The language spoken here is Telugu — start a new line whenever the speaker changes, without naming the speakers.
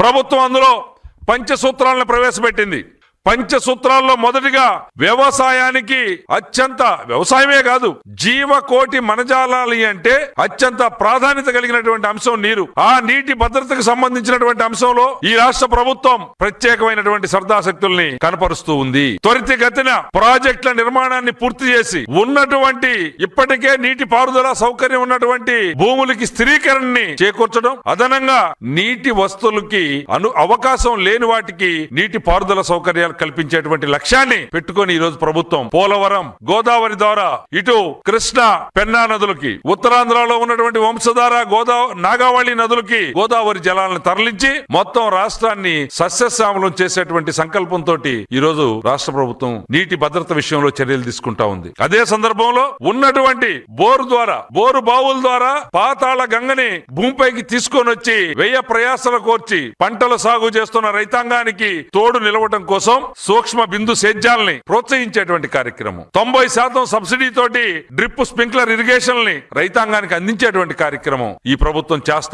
ప్రభుత్వం అందులో పంచసూత్రాలను ప్రవేశపెట్టింది. పంచసూత్రాల్లో మొదటిగా వ్యవసాయానికి అత్యంత వ్యవసాయమే కాదు జీవకోటి మనజాలాలి అంటే అత్యంత ప్రాధాన్యత కలిగినటువంటి అంశం నీరు. ఆ నీటి భద్రతకు సంబంధించినటువంటి అంశంలో ఈ రాష్ట్ర ప్రభుత్వం ప్రత్యేకమైనటువంటి శ్రద్ధాశక్తుల్ని కనపరుస్తూ ఉంది. త్వరితగతిన ప్రాజెక్టుల నిర్మాణాన్ని పూర్తి చేసి ఉన్నటువంటి ఇప్పటికే నీటి పారుదల సౌకర్యం ఉన్నటువంటి భూములకి స్థిరీకరణని చేకూర్చడం అదనంగా నీటి వస్తువులకి అను అవకాశం లేని వాటికి నీటి పారుదల సౌకర్యాలు కల్పించేటువంటి లక్ష్యాన్ని పెట్టుకొని ఈ రోజు ప్రభుత్వం పోలవరం గోదావరి ద్వారా ఇటు కృష్ణ పెన్నా నదులకి ఉత్తరాంధ్రలో ఉన్నటువంటి వంశధార గోదావరి నాగావళి నదులకి గోదావరి జలాలను తరలించి మొత్తం రాష్ట్రాన్ని సస్యశ్యామలం చేసేటువంటి సంకల్పంతో ఈ రోజు రాష్ట్ర ప్రభుత్వం నీటి భద్రత విషయంలో చర్యలు తీసుకుంటా ఉంది. అదే సందర్భంలో ఉన్నటువంటి బోరు ద్వారా బోరు బావుల ద్వారా పాతాళ గంగని భూమిపైకి తీసుకొని వచ్చి వ్యయ ప్రయాసలు కోర్చి పంటల సాగు చేస్తున్న రైతాంగానికి తోడు నిలవటం కోసం సూక్ష్మ బిందు సేద్యాల్ని ప్రోత్సహించేటువంటి కార్యక్రమం. తొంభై శాతం సబ్సిడీ తోటి డ్రిప్ స్ప్రింక్లర్ ఇరిగేషన్ని రైతాంగానికి అందించేటువంటి కార్యక్రమం ఈ ప్రభుత్వం చేస్తా